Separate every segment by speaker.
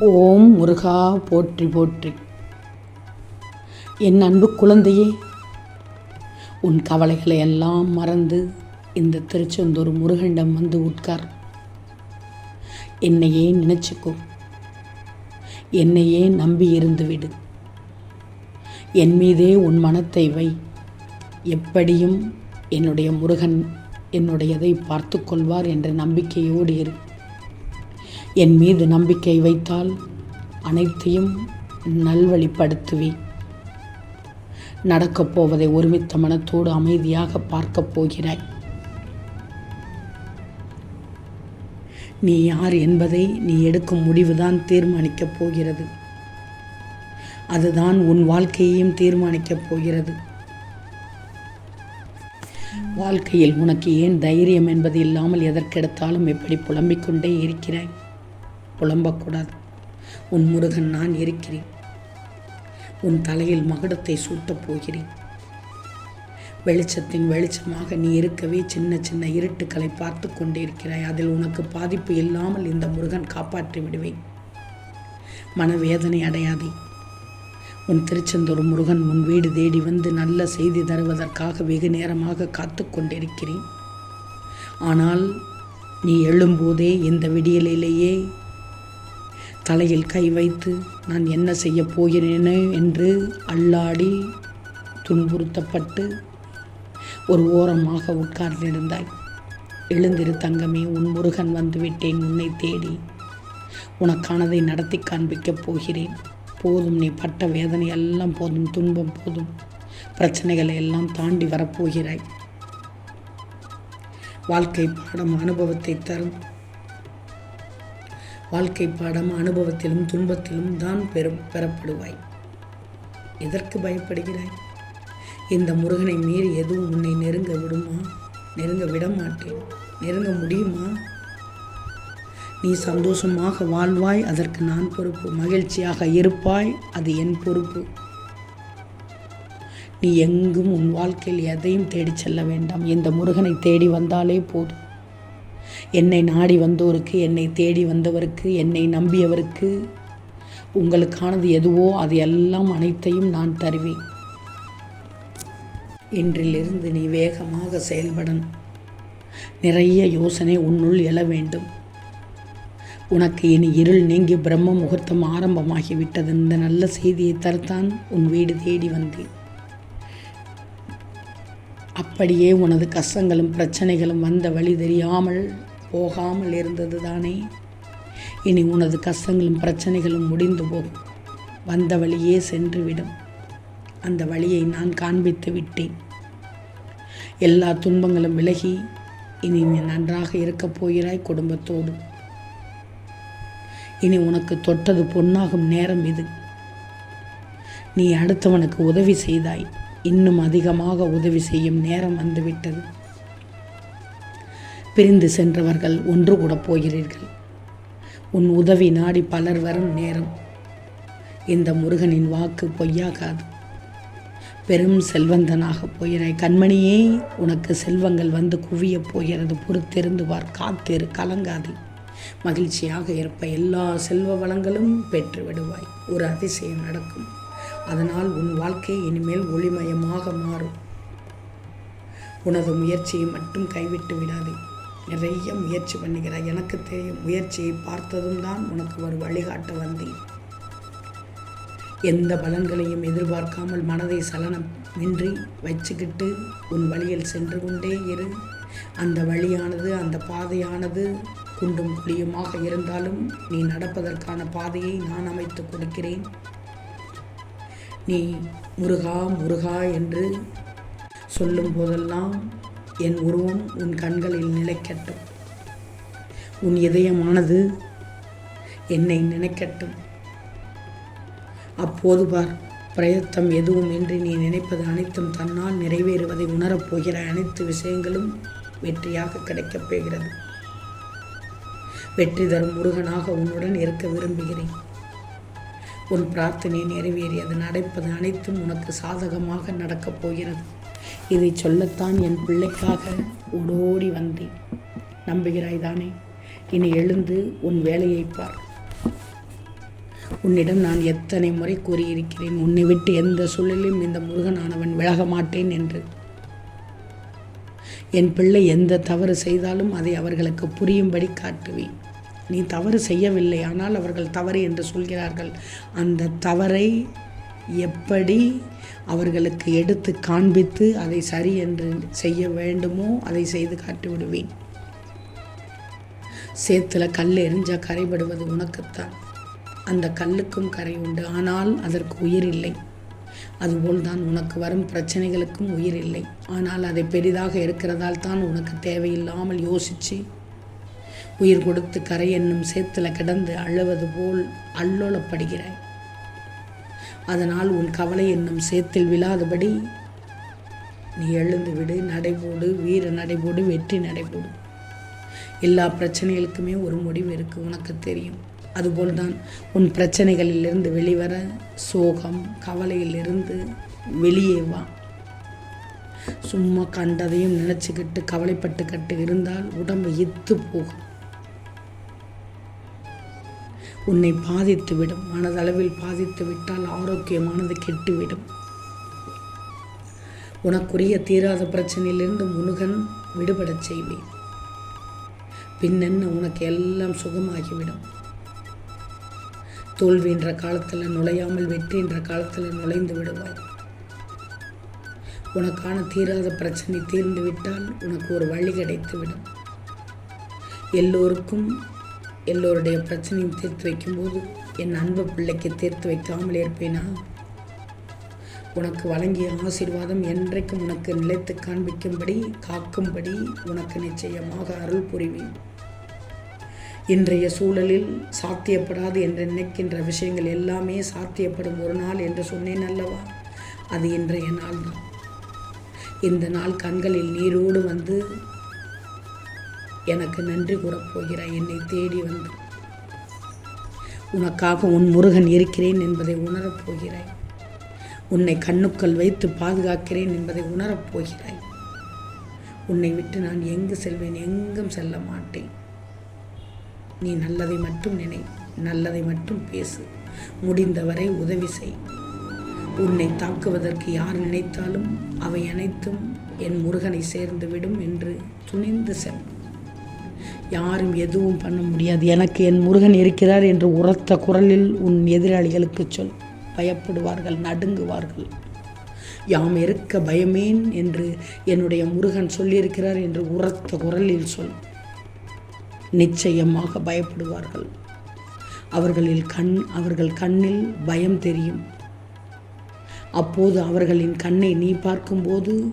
Speaker 1: ஓம் முருகா போற்றி போற்றி. என் அன்பு குழந்தையே உன் கவலைகளை எல்லாம் மறந்து இந்த திருச்செந்தூர் முருகனிடம் வந்து உட்கார். என்னையே நினைச்சுக்கோ. என்னையே நம்பி இருந்து விடு. என் மீதே உன் மனத்தை வை. எப்படியும் என்னுடைய முருகன் என்னுடையதை பார்த்து கொள்வார் என்ற நம்பிக்கையோடு இரு. என் மீது நம்பிக்கை வைத்தால் அனைத்தையும் நல்வழிப்படுத்துவி நடக்கப் போவதை ஒருமித்த மனத்தோடு அமைதியாக பார்க்கப் போகிறாய். நீ யார் என்பதை நீ எடுக்கும் முடிவுதான் தீர்மானிக்கப் போகிறது. அதுதான் உன் வாழ்க்கையையும் தீர்மானிக்கப் போகிறது. வாழ்க்கையில் உனக்கு ஏன் தைரியம் என்பது இல்லாமல் எதற்கெடுத்தாலும் எப்படி புலம்பிக் கொண்டே இருக்கிறாய். புலம்பக்கூடாது. உன் முருகன் நான் இருக்கிறேன். உன் தலையில் மகுடத்தை சூட்டப் போகிறேன். வெளிச்சத்தின் வெளிச்சமாக நீ இருக்கவே சின்ன சின்ன இருட்டுக்களை பார்த்து கொண்டிருக்கிறாய். அதில் உனக்கு பாதிப்பு இல்லாமல் இந்த முருகன் காப்பாற்றி விடுவேன். மனவேதனை அடையாதே. உன் திருச்செந்தூர் முருகன் உன் வீடு தேடி வந்து நல்ல செய்தி தருவதற்காக வெகு நேரமாக காத்து கொண்டிருக்கிறேன். ஆனால் நீ எழும்போதே இந்த விடியலிலேயே தலையில் கை வைத்து நான் என்ன செய்ய போகிறேனே? என்று அல்லாடி துன்புறுத்தப்பட்டு ஒரு ஓரமாக உட்கார்ந்திருந்தாய் எழுந்திரு தங்கமே உன் முருகன் வந்துவிட்டேன் உன்னை தேடி. உனக்கானதை நடத்தி காண்பிக்கப் போகிறேன். போதும் நீ பட்ட வேதனை எல்லாம் போதும் துன்பம் போதும். பிரச்சனைகளை எல்லாம் தாண்டி வரப்போகிறாய் வாழ்க்கை பாடம் அனுபவத்தை தரும். வாழ்க்கை பாடம் அனுபவத்திலும் துன்பத்திலும் தான் பெறும் பெறப்படுவாய். எதற்கு பயப்படுகிறாய்? இந்த முருகனை மீறி எதுவும் உன்னை நெருங்க விடுமா? நெருங்க விட மாட்டேன் நெருங்க முடியுமா? நீ சந்தோஷமாக வாழ்வாய் அதற்கு நான் பொறுப்பு. மகிழ்ச்சியாக இருப்பாய் அது என் பொறுப்பு. நீ எங்கும் உன் வாழ்க்கையில் எதையும் தேடிச் செல்ல வேண்டாம். இந்த முருகனை தேடி வந்தாலே போதும். என்னை நாடி வந்தோருக்கு என்னை தேடி வந்தவருக்கு என்னை நம்பியவருக்கு. உங்களுக்கானது எதுவோ அது எல்லாம் அனைத்தையும் நான் தருவேன். இன்றிலிருந்து நீ வேகமாக செயல்படணும். நிறைய யோசனை உன்னுள் எழ வேண்டும். உனக்கு இனி இருள் நீங்கி பிரம்ம முகூர்த்தம் ஆரம்பமாகிவிட்டது. இந்த நல்ல செய்தியை தரத்தான் உன் வீடு தேடி வந்தேன். அப்படியே உனது கஷ்டங்களும் பிரச்சனைகளும் வந்த வழி தெரியாமல் போகாமல் இருந்தது தானே? இனி உனது கஷ்டங்களும் பிரச்சனைகளும் முடிந்து போகும். வந்த வழியே சென்றுவிடும். அந்த வழியை நான் காண்பித்து விட்டேன். எல்லா துன்பங்களும் விலகி இனி நீ நன்றாக இருக்கப் போகிறாய் குடும்பத்தோடு. இனி உனக்கு தொட்டது பொன்னாகும் நேரம் இது. நீ அடுத்தவனுக்கு உதவி செய்தாய். இன்னும் அதிகமாக உதவி செய்யும் நேரம் வந்துவிட்டது. பிரிந்து சென்றவர்கள் ஒன்று கூட போகிறீர்கள். உன் உதவி நாடி பலர் வரும் நேரம். இந்த முருகனின் வாக்கு பொய்யாகாது. பெரும் செல்வந்தனாக போகிறாய் கண்மணியே உனக்கு செல்வங்கள் வந்து குவியப் போகிறது பொறுத்திருந்து வார். காத்திரு கலங்காது. மகிழ்ச்சியாக இருப்ப எல்லா செல்வ வளங்களும் பெற்று விடுவாய். ஒரு அதிசயம் நடக்கும். அதனால் உன் வாழ்க்கை இனிமேல் ஒளிமயமாக மாறும். உனது முயற்சியை மட்டும் கைவிட்டு விடாதே. நிறைய முயற்சி பண்ணுகிறாய் எனக்கு தெரியும். முயற்சியை பார்த்ததும் தான் உனக்கு ஒரு வழிகாட்ட வந்தேன். எந்த பலன்களையும் எதிர்பார்க்காமல் மனதை சலனம் நின்றி வச்சுக்கிட்டு உன் வழியில் சென்று கொண்டே இரு. அந்த வழியானது அந்த பாதையானது குண்டும் குழியுமாக இருந்தாலும் நீ நடப்பதற்கான பாதையை நான் அமைத்து கொடுக்கிறேன். நீ முருகா முருகா என்று சொல்லும் போதெல்லாம் என் உருவம் உன் கண்களில் நிலைக்கட்டும். உன் இதயமானது என்னை நினைக்கட்டும். அப்போது பார் பிரயத்தம் எதுவும் என்று நீ நினைப்பது அனைத்தும் தன்னால் நிறைவேறுவதை உணரப் போகிற அனைத்து விஷயங்களும் வெற்றியாக கிடைக்கப் போகிறது. வெற்றி தரும் முருகனாக உன்னுடன் இருக்க விரும்புகிறேன். உன் பிரார்த்தனை நிறைவேறியது நடப்பது அனைத்தும் உனக்கு சாதகமாக நடக்கப் போகிறது. இதை சொல்லத்தான் என் பிள்ளைக்காக ஓடோடி வந்தேன். நம்புகிறாய் தானே இனி எழுந்து உன் வேலையை பார். உன்னிடம் நான் எத்தனை முறை கூறியிருக்கிறேன்? உன்னை விட்டு எந்த சூழலிலும் இந்த முருகனானவன் விலக மாட்டேன் என்று. என் பிள்ளை எந்த தவறு செய்தாலும் அதை அவர்களுக்கு புரியும்படி காட்டுவேன். நீ தவறு செய்யவில்லை ஆனால் அவர்கள் தவறு என்று சொல்கிறார்கள். அந்த தவறை எப்படி அவர்களுக்கு எடுத்து காண்பித்து அதை சரி என்று செய்ய வேண்டுமோ அதை செய்து காட்டி விடுவேன் சேத்துல கல் எரிஞ்சால் கரைபடுவது உனக்குத்தான். அந்த கல்லுக்கும் கரை உண்டு. ஆனால் அதற்கு உயிர் இல்லை. அதுபோல் தான் உனக்கு வரும் பிரச்சனைகளுக்கும் உயிர் இல்லை. ஆனால் அதை பெரிதாக இருக்கிறதால் தான் உனக்கு தேவையில்லாமல் யோசித்து உயிர் கொடுத்து கரை என்னும் சேத்துல கிடந்து அழுவது போல் அல்லோலப்படுகிறாய். அதனால் உன் கவலை என்னும் சேத்தில் விழாதபடி நீ எழுந்து விடு நடைபோடு வீர நடைபோடு வெற்றி நடைபோடு. எல்லா பிரச்சனைகளுக்குமே ஒரு முடிவு இருக்குது உனக்கு தெரியும். அதுபோல்தான் உன் பிரச்சனைகளிலிருந்து வெளிவர சோகம் கவலையிலிருந்து வெளியே வா. சும்மா கண்டதையும் நினச்சிக்கிட்டு கவலைப்பட்டுக்கிட்டு இருந்தால் உடம்பு இத்து போகும். உன்னை பாதித்து விடும் மனதளவில் பாதித்து விட்டால் ஆரோக்கியமானது கெட்டுவிடும். உனக்குரிய தீராத பிரச்சனையிலிருந்து முருகன் விடுபடச் செய்வேன். பின்னென்ன உனக்கு எல்லாம் சுகமாகிவிடும். தோல்வி என்ற காலத்தில் நுழையாமல் வெற்றி என்ற காலத்தில் நுழைந்து விடுவாய். உனக்கான தீராத பிரச்சனை தீர்ந்து விட்டால் உனக்கு ஒரு வழி கிடைத்துவிடும். எல்லோருக்கும் எல்லோருடைய பிரச்சனையும் தீர்த்து வைக்கும்போது என் அன்பு பிள்ளைக்கு தீர்த்து வைக்காமல் இருப்பேனா? உனக்கு வழங்கிய ஆசீர்வாதம் என்றைக்கும் உனக்கு நிலைத்து காண்பிக்கும்படி காக்கும்படி உனக்கு நிச்சயமாக அருள் புரிவேன். இன்றைய சூழலில் சாத்தியப்படாது என்று நினைக்கின்ற விஷயங்கள் எல்லாமே சாத்தியப்படும் ஒரு நாள் என்று சொன்னேன் அல்லவா? அது இன்றைய நாள் தான் இந்த நாள் கண்களில் நீரோடு வந்து எனக்கு நன்றி கூறப்போகிறாய் என்னை தேடி வந்து உனக்காக உன் முருகன் இருக்கிறேன் என்பதை உணரப் போகிறாய். உன்னை கண்ணுக்கள் வைத்து பாதுகாக்கிறேன் என்பதை உணரப் போகிறாய். உன்னை விட்டு நான் எங்கு செல்வேன்? எங்கும் செல்ல மாட்டேன். நீ நல்லதை மட்டும் நினை நல்லதை மட்டும் பேசு. முடிந்தவரை உதவி செய். உன்னை தாக்குவதற்கு யார் நினைத்தாலும் அவை அனைத்தும் என் முருகனை சேர்ந்துவிடும் என்று துணிந்து செல். யாரும் எதுவும் பண்ண முடியாது. எனக்கு என் முருகன் இருக்கிறார் என்று உரத்த குரலில் உன் எதிராளிகளுக்கு சொல். பயப்படுவார்கள் நடுங்குவார்கள். யாம் இருக்க பயமேன் என்று என்னுடைய முருகன் சொல்லியிருக்கிறார் என்று உரத்த குரலில் சொல். நிச்சயமாக பயப்படுவார்கள். அவர்களில் கண் அவர்கள் கண்ணில் பயம் தெரியும். அப்போது அவர்களின் கண்ணை நீ பார்க்கும்போது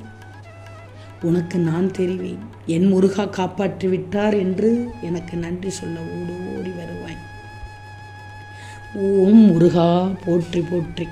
Speaker 1: உனக்கு நான் தெரிவேன். என் முருகா காப்பாற்றி விட்டார் என்று எனக்கு நன்றி சொல்ல ஓடு ஓடி வருவாய். ஓம் முருகா போற்றி போற்றி.